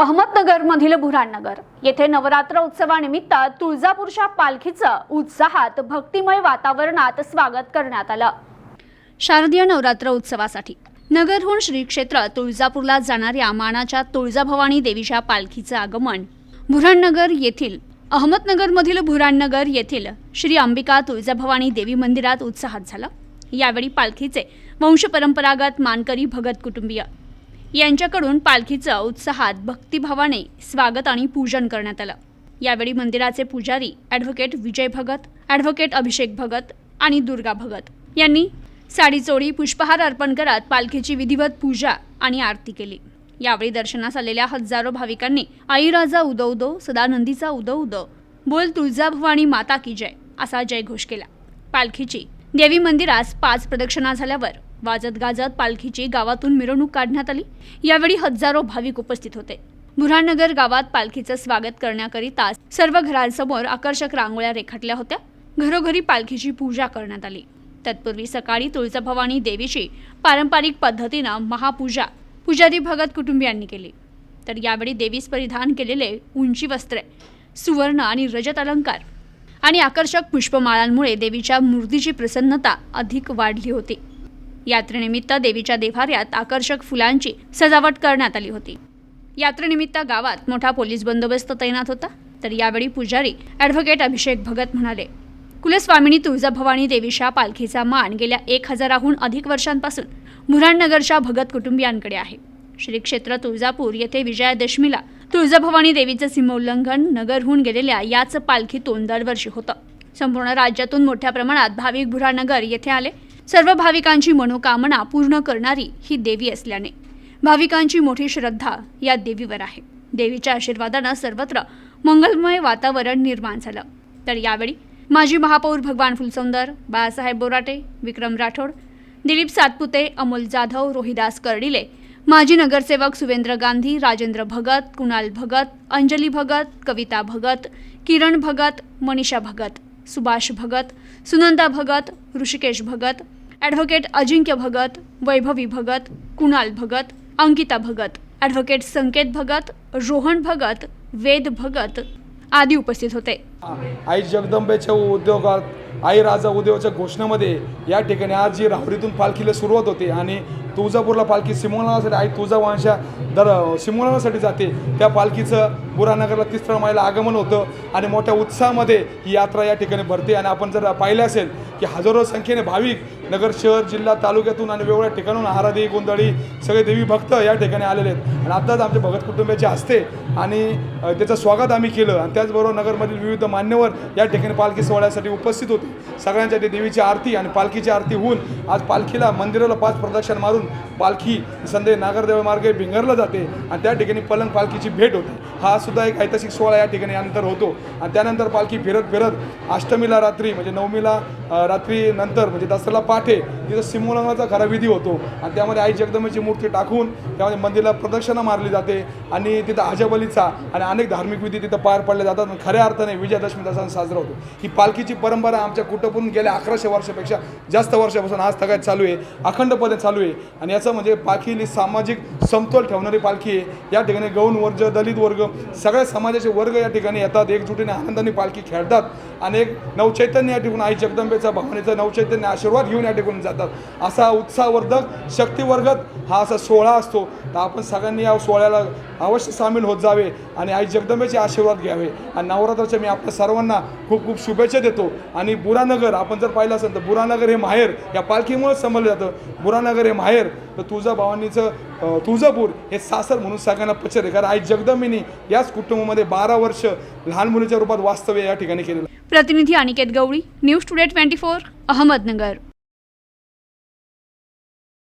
अहमदनगर मधील बुऱ्हाणनगर. येथे नवरात्र उत्सवानिमित्त तुळजापूरच्या पालखीचं उत्साहात भक्तिमय वातावरणात स्वागत करण्यात आलं. शारदीय नवरात्र उत्सवासाठी नगरहून श्री क्षेत्र तुळजापूरला जाणाऱ्या मानाच्या तुळजाभवानी देवीच्या पालखीचं आगमन. बुऱ्हाणनगर येथील अहमदनगरमधील बुऱ्हाणनगर येथील श्री अंबिका तुळजाभवानी देवी मंदिरात उत्साहात झालं. यावेळी पालखीचे वंशपरंपरागत मानकरी भगत कुटुंबीय यांच्याकडून पालखीचं उत्साहात भक्तिभावाने स्वागत आणि पूजन करण्यात आलं. यावेळी मंदिराचे पुजारी ॲडव्होकेट विजय भगत ॲडव्होकेट अभिषेक भगत आणि दुर्गा भगत यांनी साडी चोळी पुष्पहार अर्पण करत पालखीची विधिवत पूजा आणि आरती केली. यावेळी दर्शनास आलेल्या हजारो भाविकांनी आईराजा उदो उदो सदानंदीचा उदो उदो बोल तुळजाभवानी माता की जय असा जयघोष केला. पालखीची देवी मंदिरास पाच प्रदक्षिणा झाल्यावर वाजत गाजत पालखीची गावातून मिरवणूक काढण्यात आली. यावेळी हजारो भाविक उपस्थित होते. बुऱ्हाणनगर गावात पालखीचं स्वागत करण्याकरिता सर्व घरांसमोर आकर्षक रांगोळ्या रेखाटल्या होत्या. घरोघरी पालखीची पूजा करण्यात आली. तत्पूर्वी सकाळी तुळजाभवानी देवीची पारंपरिक पद्धतीनं महापूजा पुजारी भगत कुटुंबियांनी केली. तर यावेळी देवीस परिधान केलेले उंची वस्त्रे सुवर्ण आणि रजत अलंकार आणि आकर्षक पुष्पमाळांमुळे देवीच्या मूर्तीची प्रसन्नता अधिक वाढली होती. यात्रेनिमित्त देवीच्या देव्हाऱ्यात आकर्षक फुलांची सजावट करण्यात आली होती. यात्रेनिमित्त गावात मोठा पोलीस बंदोबस्त तैनात होता. तर यावेळी पुजारी ॲडव्होकेट अभिषेक भगत म्हणाले कुलस्वामिनी तुळजाभवानी देवीच्या पालखीचा मान गेल्या एक हजाराहून अधिक वर्षांपासून बुऱ्हाणनगरच्या भगत कुटुंबियांकडे आहे. श्री क्षेत्र तुळजापूर येथे विजयादशमीला तुळजाभवानी देवीचं सीमोल्लंघन नगरहून गेलेल्या याच पालखीतून दरवर्षी होतं. संपूर्ण राज्यातून मोठ्या प्रमाणात भाविक भुरानगर येथे आले. सर्व भाविकांची मनोकामना पूर्ण करणारी ही देवी असल्याने भाविकांची मोठी श्रद्धा या देवीवर आहे. देवीच्या आशीर्वादानं सर्वत्र मंगलमय वातावरण निर्माण झालं. तर यावेळी माजी महापौर भगवान फुलसौंदर बाळासाहेब बोराटे विक्रम राठोड दिलीप सातपुते अमोल जाधव रोहिदास कर्डिले माजी नगरसेवक सुवेंद्र गांधी राजेंद्र भगत कुणाल भगत अंजली भगत कविता भगत किरण भगत मनीषा भगत सुभाष भगत सुनंदा भगत ऋषिकेश भगत ॲडव्होकेट अजिंक्य भगत वैभवी भगत कुणाल भगत अंकिता भगत ॲडव्होकेट संकेत भगत रोहन भगत वेद भगत आदी उपस्थित होते। आई जगदंबेच्या उद्योगात आई राजा उद्योगाच्या घोषणेमध्ये या ठिकाणी आज जी राहुरीतून पालखीला सुरुवात होते आणि तुळजापूरला पालखी सिमोलनासाठी आई तुळजावंशा दर सिमोलनासाठी जाते. त्या पालखीचं बुरानगरला तिसरा मायला आगमन होतं आणि मोठ्या उत्साहामध्ये ही यात्रा या ठिकाणी भरते. आणि आपण जर पाहिलं असेल की हजारो संख्येने भाविक नगर शहर जिल्हा तालुक्यातून आणि वेगवेगळ्या ठिकाणून आराधी गोंधळी सगळे देवी भक्त या ठिकाणी आलेले आहेत. आणि आत्ताच आमच्या भगत कुटुंबाचे असते आणि त्याचं स्वागत आम्ही केलं. आणि त्याचबरोबर नगरमधील विविध मान्यवर या ठिकाणी पालखी सोहळ्यासाठी उपस्थित होते. सगळ्यांसाठी देवीची आरती आणि पालखीची आरती होऊन आज पालखीला मंदिराला पाच प्रदक्षिण मारून पालखी संदे नागरदेव मार्गे भिंगरला जाते आणि त्या ठिकाणी पलंग पालखीची भेट होते. हा सुद्धा एक ऐतिहासिक सोहळा या ठिकाणी यानंतर होतो. आणि त्यानंतर पालखी फिरत फिरत अष्टमीला रात्री म्हणजे नवमीला रात्री नंतर म्हणजे दसऱ्याला पाठे तिथं सिमोलंगाचा खरा विधी होतो. आणि त्यामध्ये आई जगदंबेची मूर्ती टाकून त्यामध्ये मंदिराला प्रदक्षिणा मारली जाते आणि तिथं आजबलीचा आणि अनेक धार्मिक विधी तिथं पार पडल्या जातात. आणि खऱ्या अर्थाने विजयादशमीचा सण साजरा होतो. ही पालखीची परंपरा आमच्या कुटुंबातून गेल्या अकराशे वर्षापेक्षा जास्त वर्षापासून आज तगायत चालू आहे अखंडपणे चालू आहे. आणि याचं म्हणजे पालखी ही सामाजिक समतोल ठेवणारी पालखी आहे. या ठिकाणी गौण वर्ग दलित वर्ग सगळ्या समाजाचे वर्ग या ठिकाणी येतात. एकजुटीने आनंदाने पालखी खेळतात. आणि एक नवचैतन्य या ठिकाणी आई जगदंबेचा भावनेचा नवचैतन्य आशीर्वाद घेऊन या ठिकाणी जातात. असा उत्साहवर्धक शक्तिवर्धक हा असा सोहळा असतो. तर आपण सगळ्यांनी या सोहळ्याला अवश्य सामील होत जावे आणि आई जगदंबेचे आशीर्वाद घ्यावे. आणि नवरात्राच्या मी आपल्या सर्वांना खूप खूप शुभेच्छा देतो. आणि बुरानगर आपण जर पाहिलं असेल तर बुरानगर हे माहेर या पालखीमुळेच समजलं जातं. बुरानगर हे माहेर तर तुळजाभवानीचं तुळजापूर हे सासर म्हणून सगळ्यांना पचर आहे कारण आई जगदंबिनी याच कुटुंबामध्ये बारा वर्ष लहान मुलीच्या रूपात वास्तव्य या ठिकाणी केलेलं प्रतिनिधी Aniket Gawali news today twenty four Ahmednagar.